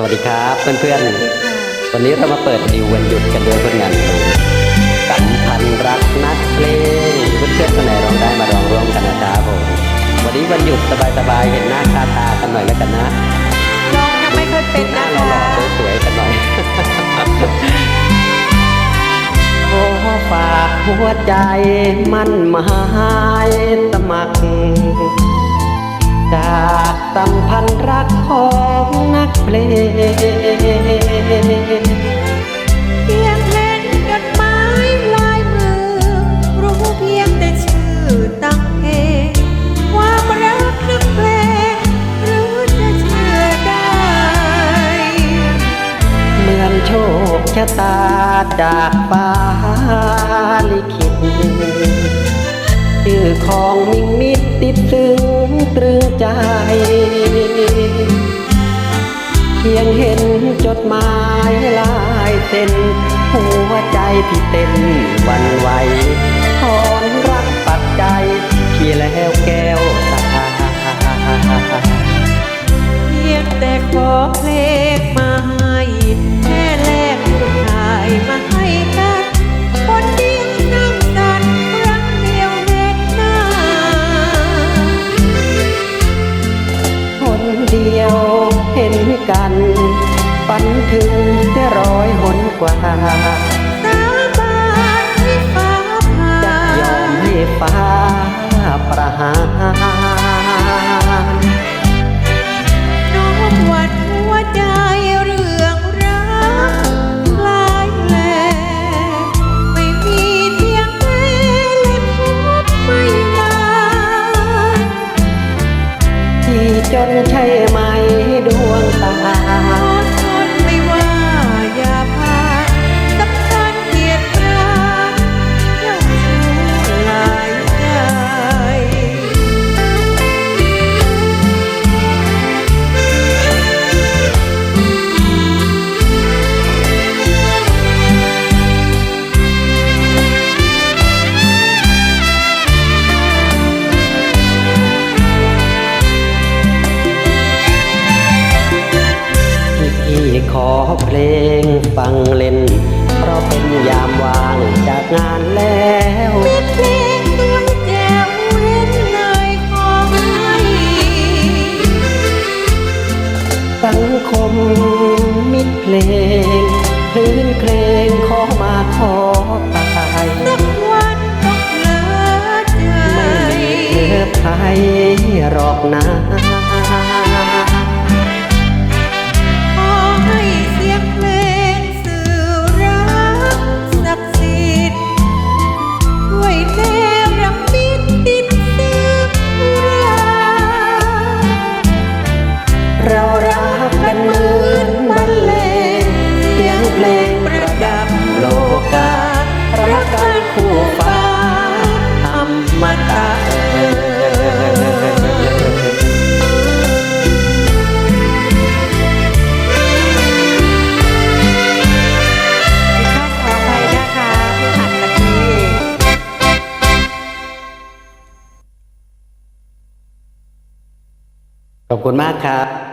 สวัสดีครับเพื่อนๆ วันนี้เรามาเปิดดิววันหยุดกันด้วยผลงานเพลงสัมพันธ์รักนักเพลงเพื่อนๆคนไหนร้องได้มาร้องร่วมกันนะครับผมวันนี้วันหยุดสบายๆเห็นหน้าค่าตากันหน่อยแล้วกันนะน้องยังไม่เคยเป็นหน้านะหล่คะอๆสวยๆกันหน่อยโอ้ฝากหัวใจมันหมายสมัคร จากสัมพันธ์รักของนักเพลงเพียงเห็นจดหมายลายมือ รู้เพียงแต่ชื่อตั้งเพลงความรักนักเพลงหรือจะเชื่อได้ เหมือนโชคชะตาจากฟ้าลิขิต ชื่อของมิ่งมิตรติดซึ้งตรึงใจ เพียงเห็นจดหมายลายเส้น หัวใจพี่เต้นวันไหวถอนรักปักใจพี่แล้วแก้วตาเพียงแต่ขอเพลงมาให้ นฝันถึงได้ร้อยหนกว่าสาบานให้ฟ้าผ่าจะยอมให้ฟ้าประหารน้อมวัดหัวใจเรื่องรักคลายแลไม่มีเทียงแม้และพบไม่มา ที่จนใช่ไหมดวง เพลงฟังเล่น เพราะเป็นยามว่างจากงานแล้วปิดเพลงดวงแก้วเว้นเลยขอให้สังคมมิตรเพลงคลื่นเพลงขอมาขอตายสักวันต้องเหลือใจเธอใครหรอกนะ เพลงประดับโลการักกันคู่ฟ้าอมตะเอ่ยข้าตะกี้ขอบคุณมากครับ